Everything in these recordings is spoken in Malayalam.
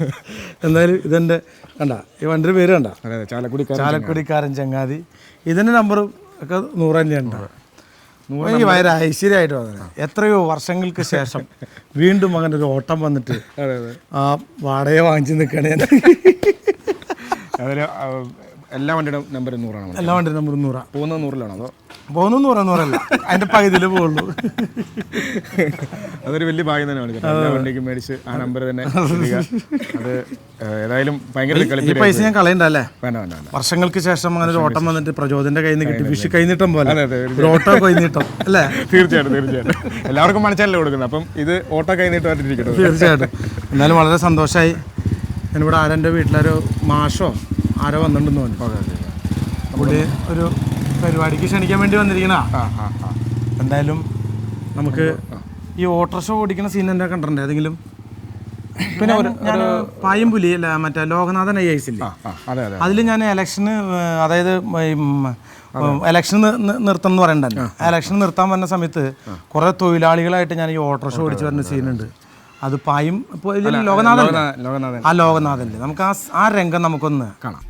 എന്തായാലും ഇതെന്റെ കണ്ട ഈ വണ്ടിയുടെ പേര് കണ്ട? ചാലക്കുടി ചാലക്കുടിക്കാരൻ ചങ്ങാതി. ഇതിന്റെ നമ്പറും ഒക്കെ നൂറ്. തന്നെയുണ്ട് ഈ ഭയങ്കര ഐശ്വര്യമായിട്ട് വന്നത് എത്രയോ വർഷങ്ങൾക്ക് ശേഷം വീണ്ടും അങ്ങനെ ഒരു ഓട്ടം വന്നിട്ട് ആ വാടക വാങ്ങിച്ചു നിൽക്കണേ. എല്ലാ വണ്ടിയുടെ നമ്പർ നൂറാണ്. എല്ലാ വണ്ടിയുടെ നമ്പർ നൂറാണ് പോകുന്നത് നൂറിലാണോ അതോ? പോകുന്നു നൂറാ നൂറല്ല അതിന്റെ പകുതിയിൽ പോകുള്ളൂ അതൊരു വലിയ ഭാഗ്യം തന്നെയാണ് വണ്ടിക്ക് എല്ലാ വണ്ടിക്കും മേടിച്ച് ആ നമ്പർ തന്നെ ഇടുക. അത് ഏഹ്, ഏതായാലും ഭയങ്കര ഈ പൈസ ഞാൻ കളയണ്ടല്ലേ വേണ്ട വേണ്ട വേണ്ട. വർഷങ്ങൾക്ക് ശേഷം അങ്ങനെ ഒരു ഓട്ടം വന്നിട്ട് പ്രചോദന്റെ കയ്യിൽ നിന്ന് കിട്ടി വിഷു കൈനീട്ടം പോലെ. അതെ, അതെ, ഒരു ഓട്ടോ കൈനീട്ടം അല്ലേ? തീർച്ചയായിട്ടും തീർച്ചയായിട്ടും. എല്ലാവർക്കും മണിച്ചാലല്ലേ കൊടുക്കുന്നത്. അപ്പം ഇത് ഓട്ടോ കൈ തീർച്ചയായിട്ടും. എന്നാലും വളരെ സന്തോഷമായി ഞാനിവിടെ ആരെന്റെ വീട്ടിലൊരു മാഷോ ആരോ വന്നിട്ടുണ്ടെന്ന് തോന്നി പുള്ളി ഒരു പരിപാടിക്ക് ക്ഷണിക്കാൻ വേണ്ടി വന്നിരിക്കണ. എന്തായാലും നമുക്ക് ഈ ഓട്ടോറിക്ഷ ഓടിക്കുന്ന സീൻ എന്താ കണ്ടിട്ടുണ്ട്? ഏതെങ്കിലും? പിന്നെ ഒരു പായംപുലി അല്ല? മറ്റേ ലോകനാഥൻ ഐ ഐസ് ഇല്ലേ? അതിൽ ഞാൻ ഇലക്ഷന് അതായത് ഇലക്ഷൻ നിർത്തം എന്ന് പറയണ്ടല്ലോ. ഇലക്ഷൻ നിർത്താൻ വന്ന സമയത്ത് കുറെ തൊഴിലാളികളായിട്ട് ഞാൻ ഈ ഓട്ടോറിക്ഷ ഓടിച്ചു വരുന്ന സീനുണ്ട് അത് പായും ലോകനാഥൻ ആ ലോകനാഥന്റെ നമുക്ക് ആ ആ രംഗം നമുക്കൊന്ന് കാണാം.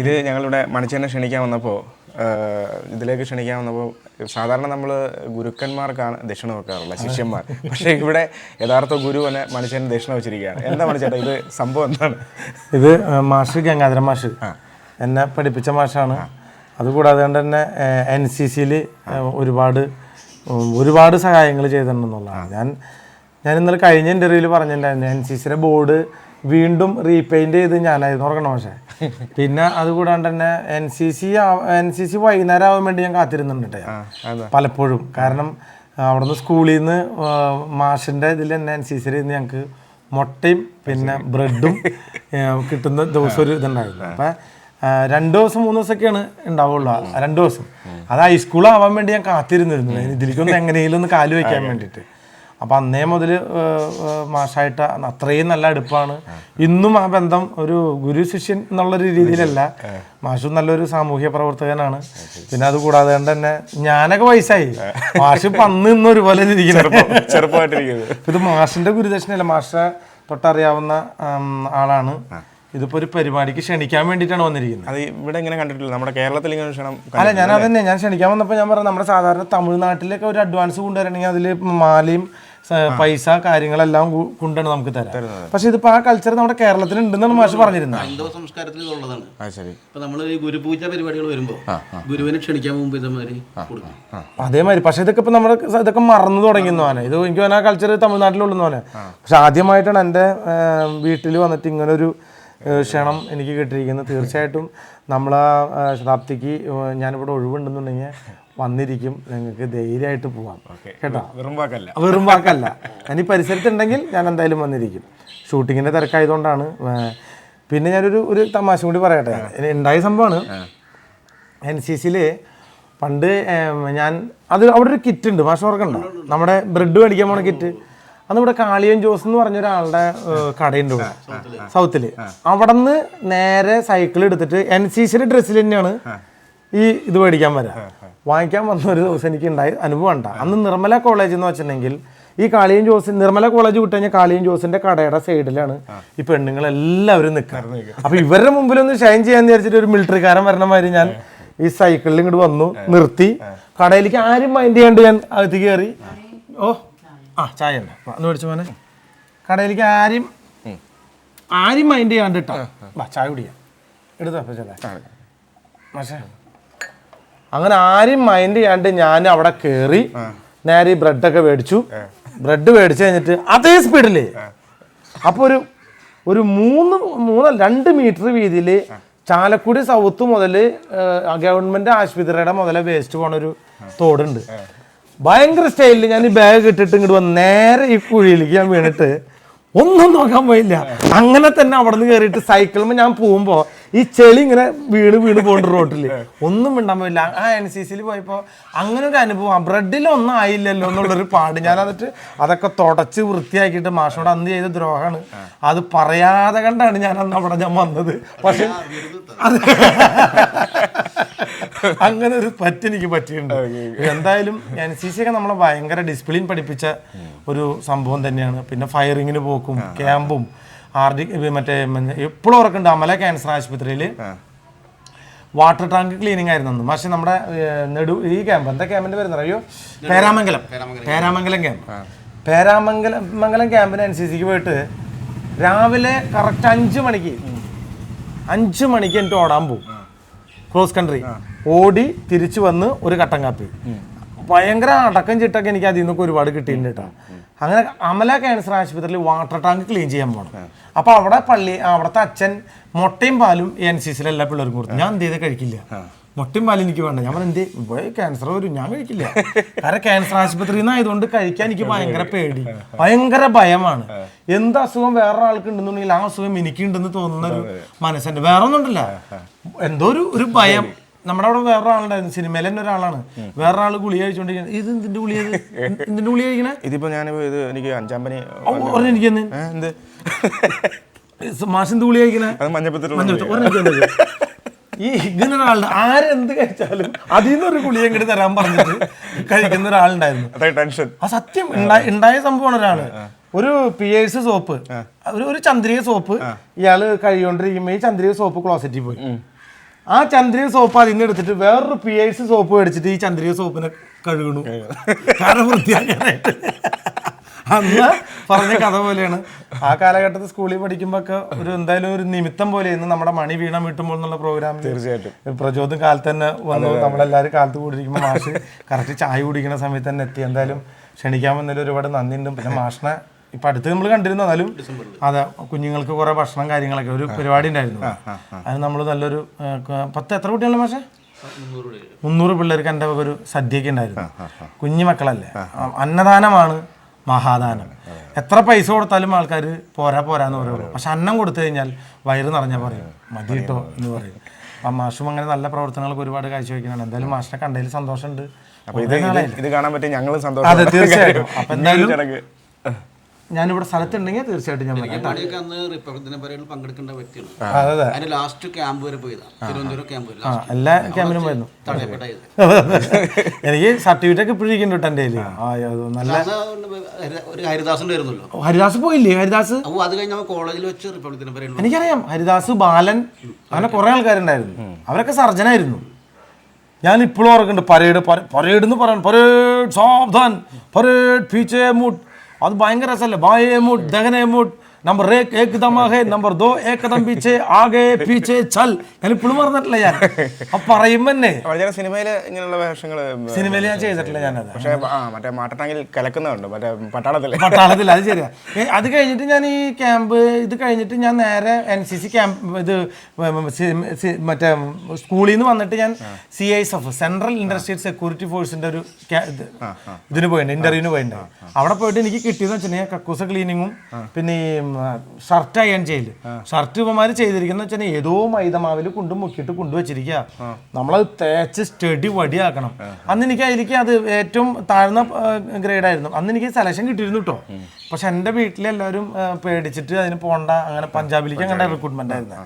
ഇത് ഞങ്ങളിവിടെ മണിച്ചേനെ ക്ഷണിക്കാൻ വന്നപ്പോൾ ഇതിലേക്ക് ക്ഷണിക്കാൻ വന്നപ്പോൾ സാധാരണ നമ്മൾ ഗുരുക്കന്മാർക്കാണ് ദക്ഷിണ വെക്കാറുള്ളത് ശിഷ്യന്മാർ. പക്ഷേ ഇവിടെ യഥാർത്ഥ ഗുരു തന്നെ മണിച്ചേന് ദക്ഷിണ വെച്ചിരിക്കുകയാണ്. എന്താ മണിച്ചേട്ടാ ഇത് സംഭവം എന്താണ്? ഇത് മാഷ് ഗംഗാധര മാഷ്. എന്നെ പഠിപ്പിച്ച മാഷാണ്. അതുകൂടാതെ കൊണ്ട് തന്നെ എൻ സി സിയിൽ ഒരുപാട് ഒരുപാട് സഹായങ്ങൾ ചെയ്തിട്ടുണ്ടെന്നുള്ളതാണ്. ഞാൻ ഞാൻ ഇന്നലെ കഴിഞ്ഞ ഇന്റർവ്യൂവിൽ പറഞ്ഞിട്ടുണ്ടായിരുന്നു എൻ സി സിയുടെ ബോർഡ് വീണ്ടും റീപെയിന്റ് ചെയ്ത് ഞാനായിരുന്നു ഓർക്കണം പക്ഷേ. പിന്നെ അതുകൂടാണ്ട് തന്നെ N C C N C C വൈകുന്നേരം ആവാൻ വേണ്ടി ഞാൻ കാത്തിരുന്നുണ്ട്. പലപ്പോഴും. കാരണം അവിടുന്ന് സ്കൂളിൽ നിന്ന് മാഷിന്റെ ഇതിൽ തന്നെ എൻ സി സിയിൽ നിന്ന് ഞങ്ങൾക്ക് മുട്ടയും പിന്നെ ബ്രെഡും കിട്ടുന്ന ദിവസം ഒരു ഇതുണ്ടായിരുന്നു. അപ്പം രണ്ട് ദിവസം മൂന്ന് ദിവസമൊക്കെയാണ് ഉണ്ടാവുള്ളൂ. രണ്ടു രണ്ട് ദിവസം. അത് ഹൈസ്കൂൾ ആവാൻ വേണ്ടി ഞാൻ കാത്തിരുന്നിരുന്നു. ഇതിലേക്കൊന്ന് എങ്ങനെയെങ്കിലും ഒന്ന് കാൽ വയ്ക്കാൻ വേണ്ടിയിട്ട്. അപ്പം അന്നേ മുതൽ മാഷായിട്ട് അത്രയും നല്ല അടുപ്പാണ്. ഇന്നും ആ ബന്ധം ഒരു ഗുരു ശിഷ്യൻ എന്നുള്ളൊരു രീതിയിലല്ല. മാഷും നല്ലൊരു സാമൂഹ്യ പ്രവർത്തകനാണ്. പിന്നെ അത് കൂടാതെ കൊണ്ട് തന്നെ ഞാനൊക്കെ വയസ്സായി. മാഷ് ഇപ്പം അന്ന് ഇന്നും ഒരുപോലെ ചെറുപ്പമായിട്ടിരിക്കുന്നത്. ഇത് മാഷിന്റെ ഗുരുദക്ഷിണല്ല മാഷ തൊട്ടറിയാവുന്ന ആളാണ്. ഇതിപ്പോ ഒരു പരിപാടിക്ക് ക്ഷണിക്കാൻ വേണ്ടിയിട്ടാണ് വന്നിരിക്കുന്നത്. അത് ഇവിടെ ഇങ്ങനെ കണ്ടിട്ടില്ല? നമ്മുടെ കേരളത്തിൽ ഇങ്ങനെ ക്ഷണം അല്ല ഞാൻ അതന്നെ. ഞാൻ ക്ഷണിക്കാൻ വന്നപ്പോൾ ഞാൻ പറഞ്ഞു നമ്മുടെ സാധാരണ തമിഴ്നാട്ടിലൊക്കെ ഒരു അഡ്വാൻസ് കൊണ്ടുവരണമെങ്കിൽ അതിൽ മാലയും പൈസ കാര്യങ്ങളെല്ലാം കൊണ്ടാണ് നമുക്ക് തരാം. പക്ഷെ ഇതിപ്പോ ആ കൾച്ചർ നമ്മുടെ കേരളത്തിൽ ഉണ്ടെന്നാണ് മാഷ് പറഞ്ഞിരുന്നത്. ഹൈന്ദവ സംസ്കാരത്തിൽ ഉള്ളതാണ്. ഇപ്പൊ നമ്മൾ ഈ ഗുരുപൂജ പരിപാടികൾ വരുമ്പോൾ ഗുരുവിനെ ക്ഷണിക്കാൻ മുമ്പ് ഇതേമാതിരി അതേമാതിരി. പക്ഷെ ഇതൊക്കെ ഇപ്പൊ നമ്മുടെ ഇതൊക്കെ മറന്നു തുടങ്ങിയെന്ന് പറഞ്ഞാൽ ഇത് എനിക്ക് ആ കൾച്ചർ തമിഴ്നാട്ടിലുള്ളെന്ന് പറഞ്ഞാൽ പക്ഷെ ആദ്യമായിട്ടാണ് എന്റെ വീട്ടിൽ വന്നിട്ട് ഇങ്ങനെ ഒരു ക്ഷണം എനിക്ക് കിട്ടിയിരിക്കുന്നത് തീർച്ചയായിട്ടും നമ്മൾ ശതാബ്ദിക്ക് ഞാനിവിടെ ഒഴിവുണ്ടെന്നുണ്ടെങ്കിൽ വന്നിരിക്കും. നിങ്ങൾക്ക് ധൈര്യമായിട്ട് പോവാം. കേട്ടോ? വെറും വാക്കല്ല. വെറും വാക്കല്ല. ഞാൻ ഈ പരിസരത്തുണ്ടെങ്കിൽ ഞാൻ എന്തായാലും വന്നിരിക്കും. ഷൂട്ടിങ്ങിന്റെ തിരക്കായതുകൊണ്ടാണ്. പിന്നെ ഞാനൊരു ഒരു തമാശ കൂടി പറയട്ടെ. ഉണ്ടായ സംഭവമാണ്. എൻ സി സിയിൽ പണ്ട് ഞാൻ അത് അവിടെ ഒരു കിറ്റ് ഉണ്ട് മാഷ് ഓർക്കണ്ട. നമ്മുടെ ബ്രെഡ് മേടിക്കാൻ പോണ കിറ്റ്. അന്ന് ഇവിടെ കാളിയൻ ജോസ് എന്ന് പറഞ്ഞ ഒരാളുടെ കടയുണ്ട് ഇവിടെ. സൗത്തിൽ. അവിടെ നിന്ന് നേരെ സൈക്കിൾ എടുത്തിട്ട് എൻ സി സിയുടെ ഡ്രസ്സിൽ തന്നെയാണ് ഈ ഇത് മേടിക്കാൻ വരാം. വാങ്ങിക്കാൻ വന്ന ഒരു ദിവസം എനിക്ക് ഉണ്ടായ അനുഭവം ഉണ്ടാ. അന്ന് നിർമ്മല കോളേജ് എന്ന് വെച്ചിട്ടുണ്ടെങ്കിൽ ഈ കാളിയൻ ജോസ് നിർമ്മല കോളേജ് വിട്ട് കഴിഞ്ഞാൽ കാളിയൻ ജോസിന്റെ കടയുടെ സൈഡിലാണ് ഈ പെണ്ണുങ്ങൾ എല്ലാവരും നിൽക്കുന്നത് അപ്പൊ ഇവരുടെ മുമ്പിൽ ഒന്ന് ഷൈൻ ചെയ്യാന്ന് വിചാരിച്ചിട്ട് ഒരു മിലിറ്ററിക്കാരൻ വരണ മാതിരി ഞാൻ ഈ സൈക്കിളിൽ ഇങ്ങോട്ട് വന്നു നിർത്തി. കടയിലേക്ക് ആരും മൈൻഡ് ചെയ്യാണ്ട് ഞാൻ അകത്ത് കയറി ഓ ആ ചായ തന്നെ വാ, ഒന്ന് മേടിച്ചു മോനെ. കടയിലേക്ക് ആരും ആരും മൈൻഡ് ചെയ്യാണ്ട് ഇട്ടാ വാ ചായ കുടിക്കാം. എടുത്തോ അപ്പൊ ചേട്ടാ മാഷേ. അങ്ങനെ ആരും മൈൻഡ് ചെയ്യാണ്ട് ഞാൻ അവിടെ കേറി നേരെ ഈ ബ്രെഡൊക്കെ മേടിച്ചു. ബ്രെഡ് മേടിച്ചു കഴിഞ്ഞിട്ട് അതേ സ്പീഡിൽ അപ്പൊ ഒരു ഒരു മൂന്ന് മൂന്ന് രണ്ട് മീറ്റർ വീതിയിൽ ചാലക്കുടി സൗത്ത് മുതൽ ഗവൺമെന്റ് ആശുപത്രിയുടെ മുതലേ വേസ്റ്റ് പോണ ഒരു തോടുണ്ട്. ഭയങ്കര സ്റ്റൈലിൽ ഞാൻ ഈ ബാഗ് ഇട്ടിട്ട് ഇങ്ങോട്ട് വന്ന് നേരെ ഈ കുഴിയിലേക്ക് ഞാൻ വീണിട്ട് ഒന്നും നോക്കാൻ പോയില്ല. അങ്ങനെ തന്നെ അവിടെ നിന്ന് കയറിയിട്ട് സൈക്കിളുമ്പോൾ ഞാൻ പോകുമ്പോൾ ഈ ചെളി ഇങ്ങനെ വീണ് വീണ് പോകേണ്ട റോട്ടിൽ ഒന്നും മിണ്ടാൻ പറ്റില്ല. ആ എൻ സി സിയിൽ പോയപ്പോ അങ്ങനെ ഒരു അനുഭവം. ബ്രെഡിൽ ഒന്നും ആയില്ലല്ലോ എന്നുള്ളൊരു പാട്. ഞാൻ എന്നിട്ട് അതൊക്കെ തുടച്ച് വൃത്തിയാക്കിയിട്ട് മാഷോട് അന്ന് ചെയ്ത ദ്രോഹമാണ്. അത് പറയാതെ കണ്ടാണ് ഞാൻ അന്ന് അവിടെ ഞാൻ വന്നത്. പക്ഷെ അങ്ങനെ ഒരു പറ്റെനിക്ക് പറ്റിയിട്ടുണ്ട്. എന്തായാലും എൻ സി സി ഒക്കെ നമ്മളെ ഭയങ്കര ഡിസിപ്ലിൻ പഠിപ്പിച്ച ഒരു സംഭവം തന്നെയാണ്. പിന്നെ ഫയറിങ്ങിന് പോക്കും ക്യാമ്പും ആർ ഡി മറ്റേ എപ്പോഴും ഓർക്കുന്നുണ്ട് അമല ക്യാൻസർ ആശുപത്രിയിൽ വാട്ടർ ടാങ്ക് ക്ലീനിങ് ആയിരുന്നു അന്ന്. പക്ഷെ നമ്മുടെ നെടു ഈ ക്യാമ്പ് എന്താ ക്യാമ്പിന്റെ പേര് അറിയോ? പേരാമംഗലം. പേരാമംഗലം ക്യാമ്പ് പേരാമംഗലം മംഗലം ക്യാമ്പിന് എൻ സി സിക്ക് പോയിട്ട് രാവിലെ കറക്റ്റ് അഞ്ച് മണിക്ക് അഞ്ച് മണിക്ക് എനിക്ക് ഓടാൻ പോകും ക്രോസ് കൺട്രി ഓടി തിരിച്ചു വന്ന് ഒരു കട്ടൻ കാപ്പി. ഭയങ്കര അടക്കം ചിട്ടൊക്കെ എനിക്ക് അതിൽ നിന്നൊക്കെ ഒരുപാട് കിട്ടിയിട്ടുണ്ട് കേട്ടോ. അങ്ങനെ അമല ക്യാൻസർ ആശുപത്രിയിൽ വാട്ടർ ടാങ്ക് ക്ലീൻ ചെയ്യാൻ പോകണം അപ്പൊ അവിടെ പള്ളി അവിടുത്തെ അച്ഛൻ മുട്ടയും പാലും എൻ സി സിയിലെ എല്ലാ പിള്ളേർക്കും കൊടുത്തു. ഞാൻ എന്ത് ചെയ്ത്? കഴിക്കില്ല. മുട്ടയും പാലും എനിക്ക് വേണ്ട. ഞാൻ എന്ത്? പോയി ക്യാൻസർ വരും. ഞാൻ കഴിക്കില്ല. കാരണം ക്യാൻസർ ആശുപത്രിയിൽ നിന്ന് ആയതുകൊണ്ട് കഴിക്കാൻ എനിക്ക് ഭയങ്കര പേടി. ഭയങ്കര ഭയമാണ്. എന്ത് അസുഖം വേറെ ആൾക്ക് ഉണ്ടെന്നുണ്ടെങ്കിൽ ആ അസുഖം എനിക്കുണ്ടെന്ന് തോന്നുന്ന ഒരു മനസ്സുണ്ട് വേറെ ഒന്നും ഉണ്ടല്ല എന്തോ ഒരു ഒരു ഭയം. നമ്മുടെ അവിടെ വേറെ ആളുണ്ടായിരുന്നു സിനിമയിൽ തന്നെ ഒരാളാണ്. വേറെ ആൾ ഗുളി കഴിച്ചോണ്ടിരിക്കുന്നത് ഇത്? കഴിക്കണേ ഇതിപ്പോ ഞാൻ ഇത് എനിക്ക് അഞ്ചാം പനി എന്ത്? കഴിക്കണേ ഈ ഇങ്ങനെ ഒരാളുണ്ട് ആരെന്ത് കഴിച്ചാലും അതിൽ നിന്നൊരു ഗുളി തരാൻ പറഞ്ഞിട്ട് കഴിക്കുന്ന ഒരാളുണ്ടായിരുന്നു. ടെൻഷൻ. ആ സത്യം ഉണ്ടായ- സംഭവമാണ് ഒരാൾ. ഒരു പി എസ് സോപ്പ് ഒരു ഒരു ചന്ദ്രിക സോപ്പ് ഇയാൾ കഴിയോണ്ടിരിക്കുമ്പോ ഈ ചന്ദ്രിക സോപ്പ് ക്ലോസറ്റിൽ പോയി. ആ ചന്ദ്രിക സോപ്പ് അതിൽ നിന്ന് എടുത്തിട്ട് വേറൊരു പി ഐ സി സോപ്പ് മേടിച്ചിട്ട് ഈ ചന്ദ്രിക സോപ്പിനെ കഴുകണു. കാരണം വൃത്തിയാക്കാനായിട്ട് അന്ന് പറഞ്ഞ കഥ പോലെയാണ്. ആ കാലഘട്ടത്തിൽ സ്കൂളിൽ പഠിക്കുമ്പോ ഒക്കെ ഒരു എന്തായാലും ഒരു നിമിത്തം പോലെ ഇന്ന് നമ്മുടെ മണി വീണ വീട്ടുമ്പോൾ എന്നുള്ള പ്രോഗ്രാം തീർച്ചയായിട്ടും. പ്രചോദം കാലത്ത് തന്നെ വന്നു. നമ്മളെല്ലാവരും കാലത്ത് കൂടിയിരിക്കുമ്പോൾ മാഷ് കറക്റ്റ് ചായ കുടിക്കുന്ന സമയത്ത് തന്നെ എത്തി. എന്തായാലും ക്ഷണിക്കാൻ വന്നതിൽ ഒരുപാട് നന്ദിയുണ്ട്. പിന്നെ മാഷിനെ ഇപ്പൊ അടുത്ത് നമ്മൾ കണ്ടിരുന്ന എന്നാലും അതെ കുഞ്ഞുങ്ങൾക്ക് കുറെ ഭക്ഷണം കാര്യങ്ങളൊക്കെ ഒരു പരിപാടി ഉണ്ടായിരുന്നു. അത് നമ്മൾ നല്ലൊരു പത്ത് എത്ര കുട്ടികളുടെ മാഷെ? മുന്നൂറ് പിള്ളേർക്ക് എന്റെ ഒരു സദ്യയൊക്കെ ഉണ്ടായിരുന്നു. കുഞ്ഞു മക്കളല്ലേ? അന്നദാനമാണ് മഹാദാനം. എത്ര പൈസ കൊടുത്താലും ആൾക്കാർ പോരാ പോരാന്ന് പറയുള്ളൂ പക്ഷെ അന്നം കൊടുത്തു കഴിഞ്ഞാൽ വയറ് നിറഞ്ഞാൽ പറയും. മതി കിട്ടോ എന്ന് പറയും. അപ്പം മാഷും അങ്ങനെ നല്ല പ്രവർത്തനങ്ങൾക്ക് ഒരുപാട് കാഴ്ചവെക്കുന്നുണ്ട്. എന്തായാലും മാഷിനെ കണ്ടതിൽ സന്തോഷമുണ്ട്. അപ്പൊ ഇത് കാണാൻ പറ്റും കാണാൻ സന്തോഷം അതെ തീർച്ചയായിട്ടും. അപ്പൊ എന്തായാലും ഞാനിവിടെ സ്ഥലത്തുണ്ടെങ്കിൽ തീർച്ചയായിട്ടും ഞാൻ വരാം. മണിയൊക്കെ അന്ന് റിപ്പബ്ലിക് ദിന പരേഡിൽ പങ്കെടുക്കേണ്ട വ്യക്തിയാണ്. അതെ അതെ. അതിന്റെ ലാസ്റ്റ് ക്യാമ്പ് വരെ പോയതാണ് തിരുവനന്തപുരം ക്യാമ്പ് വരെ. എല്ലാ ക്യാമ്പിനും പോയിരുന്നു. തടയപ്പെട്ട ഇത് എനിക്ക് സർട്ടിഫിക്കറ്റ് ഒക്കെ ഇപ്പോഴും കേട്ടോ എന്റെ കയ്യിൽ ആ. അത് നല്ല ഹരി- ഒരു ഹരിദാസിന്റെ ഹരിദാസ് പോയില്ലേ? ഹരിദാസ്? അപ്പോൾ അത് കഴിഞ്ഞ് നമ്മൾ കോളേജിൽ വെച്ച് റിപ്പബ്ലിക് ദിന എനിക്കറിയാം ഹരിദാസ് ബാലൻ അങ്ങനെ കുറെ ആൾക്കാരുണ്ടായിരുന്നു. അവരൊക്കെ സർജനായിരുന്നു. ഞാൻ ഇപ്പോഴും ഓർക്കുന്നുണ്ട് പരേഡ് പരേഡ് എന്ന് പറയാൻ പരേഡ് സാവധാൻ പരേഡ് പീച്ചേ മുട്ട് അത് ഭയങ്കര രസമല്ലേ? ബായേ മുട്ട് ദഹനെ മുട്ട് നമ്പർ ഏക് ഏക് ദം ആകെ നമ്പർ ദോ ഏകദം പീച്ചേ ആകെ പീച്ചേ ചൽ. ഞാൻ ഇപ്പോഴും പറഞ്ഞിട്ടില്ല ഞാൻ. അപ്പൊ പറയുമ്പോ തന്നെ വളരെ സിനിമയിൽ ഇങ്ങനെയുള്ള വേഷങ്ങൾ സിനിമയിൽ ഞാൻ ചെയ്തിട്ടില്ല ഞാനത്. പക്ഷേ ആ മറ്റേ മാട്ടട്ടാങ്കിൽ കലക്കുന്നുണ്ട് മറ്റേ പട്ടാളത്തിൽ പട്ടാളത്തിൽ അത് ശരിയാ. അത് കഴിഞ്ഞിട്ട് ഞാൻ ഈ ക്യാമ്പ് ഇത് കഴിഞ്ഞിട്ട് ഞാൻ നേരെ എൻ സി സി ക്യാമ്പ് ഇത് മറ്റേ സ്കൂളിൽ നിന്ന് വന്നിട്ട് ഞാൻ C I S F central industrial security ഫോഴ്സിന്റെ ഒരു ഇത് ഇതിന് പോയിട്ടുണ്ട് ഇന്റർവ്യൂവിന് പോയിട്ടുണ്ട് അവിടെ പോയിട്ട് എനിക്ക് കിട്ടിയെന്ന് വെച്ചിട്ടുണ്ടെങ്കിൽ കക്കൂസ ക്ലീനിങ്ങും പിന്നെ ഈ ഷർട്ട് അയൺ ചെയ്യൽ. ഷർട്ട് ഇവന്മാര് ചെയ്തിരിക്കുന്ന വെച്ചാൽ ഏതോ മൈദമാവിൽ കൊണ്ട് മുക്കിയിട്ട് കൊണ്ടുവച്ചിരിക്കുക നമ്മളത് തേച്ച് സ്റ്റഡി വടിയാക്കണം. അന്ന് എനിക്ക് അതിലേക്ക് അത് ഏറ്റവും താഴ്ന്ന ഗ്രേഡ് ആയിരുന്നു. അന്ന് എനിക്ക് സെലക്ഷൻ കിട്ടിയിരുന്നു കേട്ടോ പക്ഷെ എന്റെ വീട്ടിലെല്ലാവരും പേടിച്ചിട്ട് അതിന് പോണ്ട അങ്ങനെ പഞ്ചാബിലേക്ക് അങ്ങനെ റിക്രൂട്ട്മെന്റ് ആയിരുന്നു.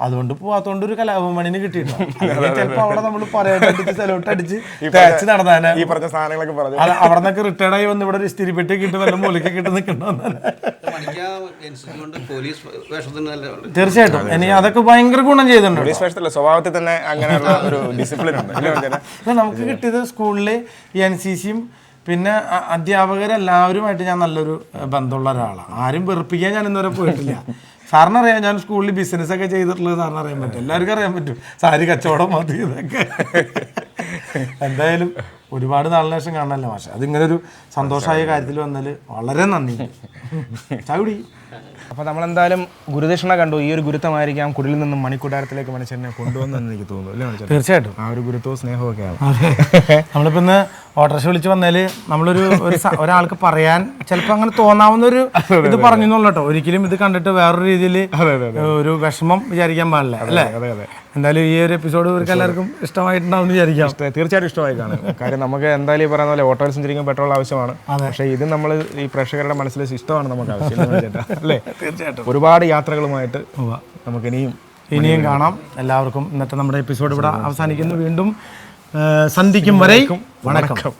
അതുകൊണ്ട് പോവാത്തോണ്ട് ഒരു കലാഭവമണിന് കിട്ടിയിട്ടുണ്ട് ചിലപ്പോ അവിടെ നമ്മൾ പറയാട്ടടിച്ച് സെലോട്ട് അടിച്ച് തേച്ച് നടന്നാനെ ഈ പറഞ്ഞ സാധനങ്ങളൊക്കെ പറഞ്ഞു. അത് അവിടെ നിന്നൊക്കെ റിട്ടയർഡ് ആയി വന്ന് ഇവിടെ ഒരു സ്ഥിരിപ്പെട്ടി കിട്ടി വല്ല മൂലയ്ക്ക് കിട്ടി. തീർച്ചയായിട്ടും. എനിക്ക് അതൊക്കെ ഭയങ്കര ഗുണം ചെയ്തിട്ടുണ്ട്. സ്വഭാവത്തിൽ തന്നെ അങ്ങനെയുള്ള ഒരു ഡിസിപ്ലിൻ ഉണ്ട്. നമുക്ക് കിട്ടിയത് സ്കൂളിൽ എൻ സി സിയും പിന്നെ അധ്യാപകരെല്ലാവരുമായിട്ട് ഞാൻ നല്ലൊരു ബന്ധമുള്ള ഒരാളാണ് ആരും വെറുപ്പിക്കാൻ ഞാൻ ഇന്നുവരെ പോയിട്ടില്ല. സാറിന് അറിയാം ഞാൻ സ്കൂളിൽ ബിസിനസ് ഒക്കെ ചെയ്തിട്ടുള്ളത് സാറിന് അറിയാൻ പറ്റും. എല്ലാവർക്കും അറിയാൻ പറ്റും. സാരി കച്ചവടം മതി ഇതൊക്കെ. എന്തായാലും ഒരുപാട് നാളിന് ശേഷം കാണാനല്ല പക്ഷെ അതിങ്ങനെ ഒരു സന്തോഷമായ കാര്യത്തിൽ വന്നാൽ വളരെ നന്ദി. ചവിടി. അപ്പോൾ നമ്മളെന്തായാലും ഗുരുദക്ഷിണ കണ്ടു. ഈ ഒരു ഗുരുത്വമായിരിക്കാം കുടിലിൽ നിന്നും മണിക്കൂടാരത്തിലേക്ക് മനുഷ്യനെ കൊണ്ടുവന്നെന്ന് എനിക്ക് തോന്നുന്നു. അല്ലേ തീർച്ചയായിട്ടും. ആ ഒരു ഗുരുത്വവും സ്നേഹവും ഒക്കെയാണ് അതെ. നമ്മളിപ്പോ ഇന്ന് ഓട്ടോറിക്ഷ വിളിച്ച് വന്നാൽ നമ്മളൊരു ഒരു സ- ഒരാൾക്ക് പറയാൻ ചിലപ്പോ അങ്ങനെ തോന്നാവുന്ന ഒരു ഇത് പറഞ്ഞു കേട്ടോ. ഒരിക്കലും ഇത് കണ്ടിട്ട് വേറൊരു രീതിയിൽ ഒരു വിഷമം വിചാരിക്കാൻ പാടില്ല അല്ലേ? അതെ അതെ. എന്തായാലും ഈ ഒരു എപ്പിസോഡ് ഇവർക്ക് എല്ലാവർക്കും ഇഷ്ടമായിട്ടുണ്ടാവും എന്ന് വിചാരിക്കാം. ഇഷ്ട- തീർച്ചയായിട്ടും ഇഷ്ടമായി കാണും. കാര്യം നമുക്ക് എന്തായാലും ഈ പറയുന്ന പോലെ ഓട്ടോയിൽ സഞ്ചരിക്കുമ്പോൾ പെട്രോൾ ആവശ്യമാണ്. പക്ഷേ ഇത് നമ്മൾ ഈ പ്രേക്ഷകരുടെ മനസ്സിൽ ഇഷ്ടമാണ് നമുക്ക് ആവശ്യം ഇല്ലെന്ന് ചേട്ടാ. അല്ലേ? തീർച്ചയായിട്ടും. ഒരുപാട് യാത്രകളുമായിട്ട് നമുക്ക് ഇനിയും ഇനിയും കാണാം. എല്ലാവർക്കും ഇന്നത്തെ നമ്മുടെ എപ്പിസോഡ് ഇവിടെ അവസാനിക്കുന്നു. വീണ്ടും ആ, സന്ധിക്കും വരെ വണക്കം